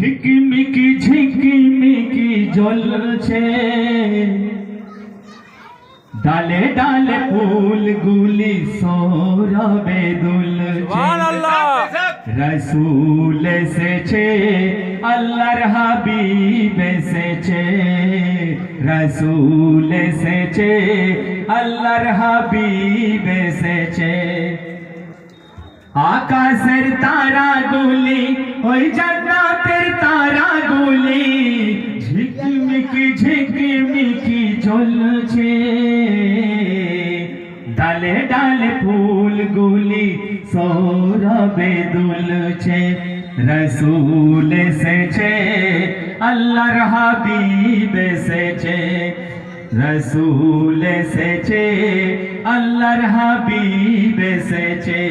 ঝিকিমিকি ঝিকিমিকি জ্বলছে ডালে ডালে ফুলগুলি সৌরবে দুলছে। রসুল এসেছে আল্লাহর হাবিব এসেছে। রসুল এসেছে আল্লাহর হাবিব এসেছে। আকাশের তারাগুলি, ওই জান্নাতের তারাগুলি, ঝিকমিকি ঝিকমিকি জ্বলছে ডালে ডালে ফুলগুলি সৌরবে দুলছে, রসুল এসেছে, আল্লাহর হাবিব এসেছে। রসুল এসেছে, আল্লাহর হাবিব এসেছে।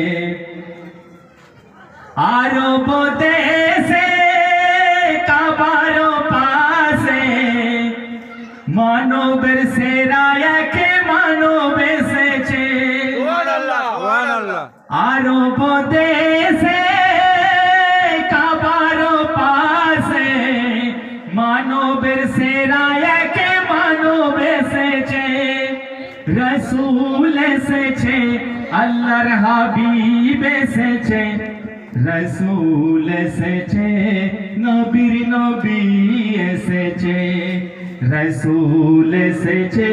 আরব দেশে কাবার পাশে মানবের সেরা একে মানব এসেছে আরব দেশে কাবার পাশে মানবের সেরা একে মানব এসেছে রসুল এসেছে আল্লাহর হাবিব এসেছে রসুল এসেছে নবীর নবী এসেছে রসুল এসেছে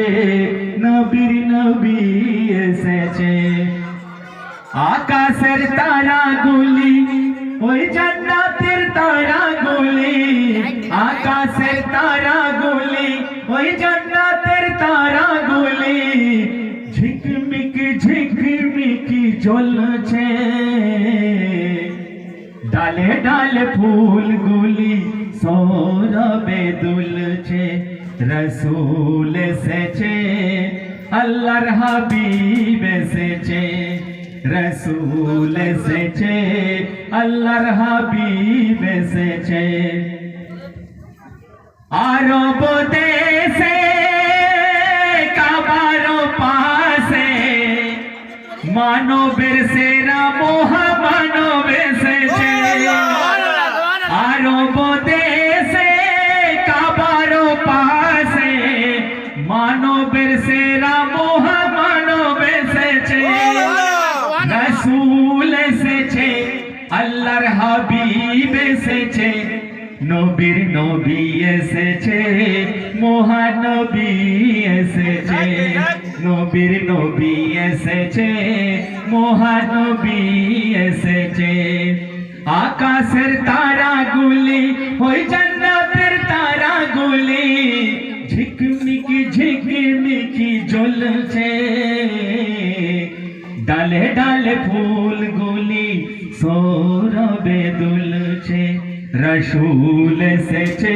নবীর নবী এসেছে আকাশের তারাগুলি ওই জান্নাতের তারাগুলি আকাশের তারাগুলি ডালে ডালে ফুলগুলি সৌরবে দুলছে রসুল এসেছে আল্লাহর হাবিব এসেছে রসুল এসেছে আল্লাহর হাবিব এসেছে আরব দেশে নবীর নবী এসেছে মহানবী এসেছে। নবীর নবী এসেছে মহানবী এসেছে। আকাশের তারাগুলি ওই জান্নাতের তারাগুলি ঝিকমিকি ঝিকমিকি জ্বলছে ডালে ডালে ফুলগুলি রসুল এসেছে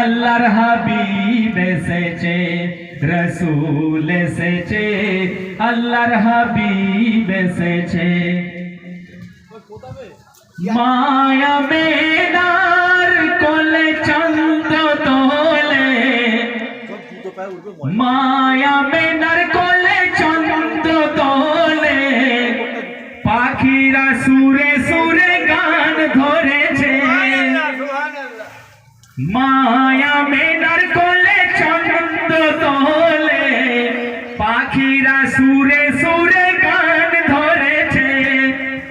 আল্লাহর হাবিব এসেছে। রসুল এসেছে আল্লাহর হাবিব এসেছে। মায়া মেনার কোলে চন্দ্র তোলে। মায়া মেনার কোলে মায়া মেনার কোলে, চন্দ্র তোলে। পাখিরা সুরে সুরে গান ধরেছে,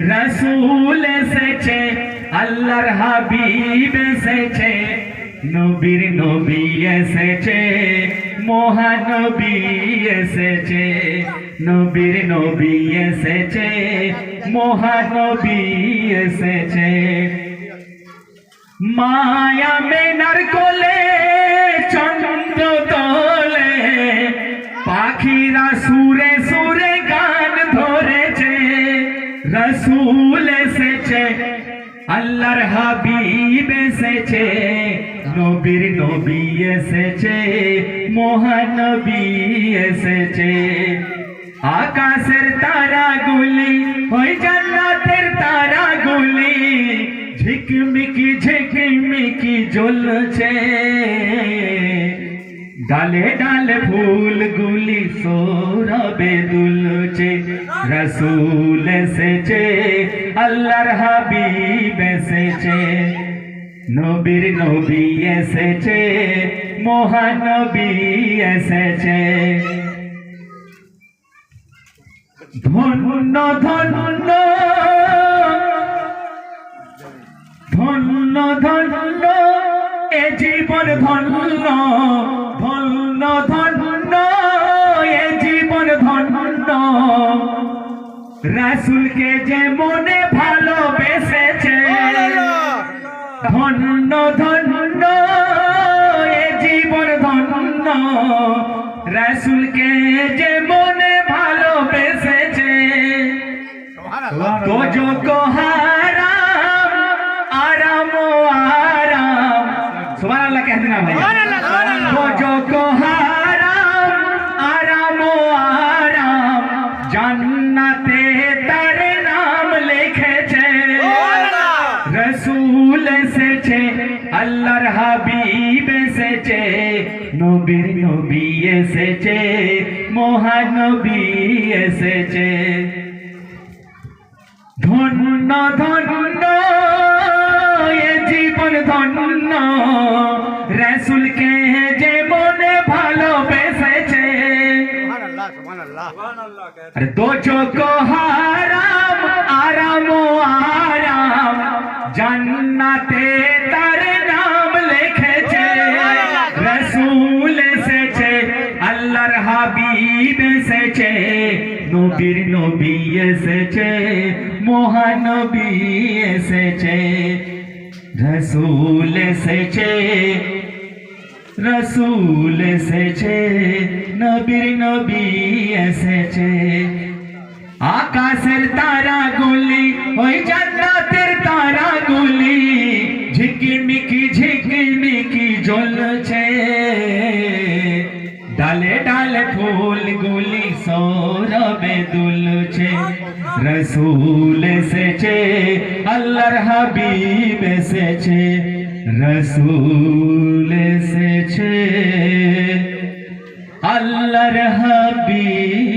রসুল এসেছে, আল্লাহর হাবিব এসেছে। নবীর নবী এসেছে, মহানবী এসেছে। নবীর নবী এসেছে, মহানবী এসেছে। মায়া মেনার কোলে, চন্দ্র তোলে। পাখিরা সুরে সুরে গান ধরেছে, রসুল এসেছে, আল্লাহর হাবিব এসেছে, নবীর নবী এসেছে, মহানবী এসেছে। আকাশের তারাগুলি ওই জান্নাতের জ্বলছে। ডালে ডালে ফুলগুলি সৌরবে দুলছে। রসুল এসেছে, আল্লাহর হাবিব এসেছে। নবীর নবী এসেছে, মহানবী এসেছে। ধন্য ধন্য। ধন্য ধন্য। এ জীবন ধন্য ধন্য ধন্য এ জীবন ধন্য। রাসুলকে যে মনে ভালোবেসেছে ধন্য ধন্য এ জীবন ধন্য। রাসুলকে যে মনে ভালোবেসেছে তো যোগ্য হারাম রসুল এসেছে আল্লাহর হাবিব এসেছে নবীর নবী এসেছে মহানবী এসেছে। ধন্য ধন্য জীবন ধন্য রসুলকে যে মনে ভালোবেসেছে আরে দো চোখ হারাম আরাম ও আরাম জান্নাতে তার নাম লিখেছে রসুল এসেছে আল্লাহর হাবিব এসেছে নবীর নবী এসেছে মহানবী এসেছে রসুল এসেছে রসুল এসেছে নবীর নবী এসেছে আকাশের তারা গুলি ওই জান্নাতের তারা গুলি ঝিকিমিকি ঝিকিমিকি জ্বলছে ডালে ডালে ফুলগুলি সৌরভে দুলছে রসুল এসেছে আল্লাহর হাবিব এসেছে রসুল এসেছে। আল্লাহর হাবিব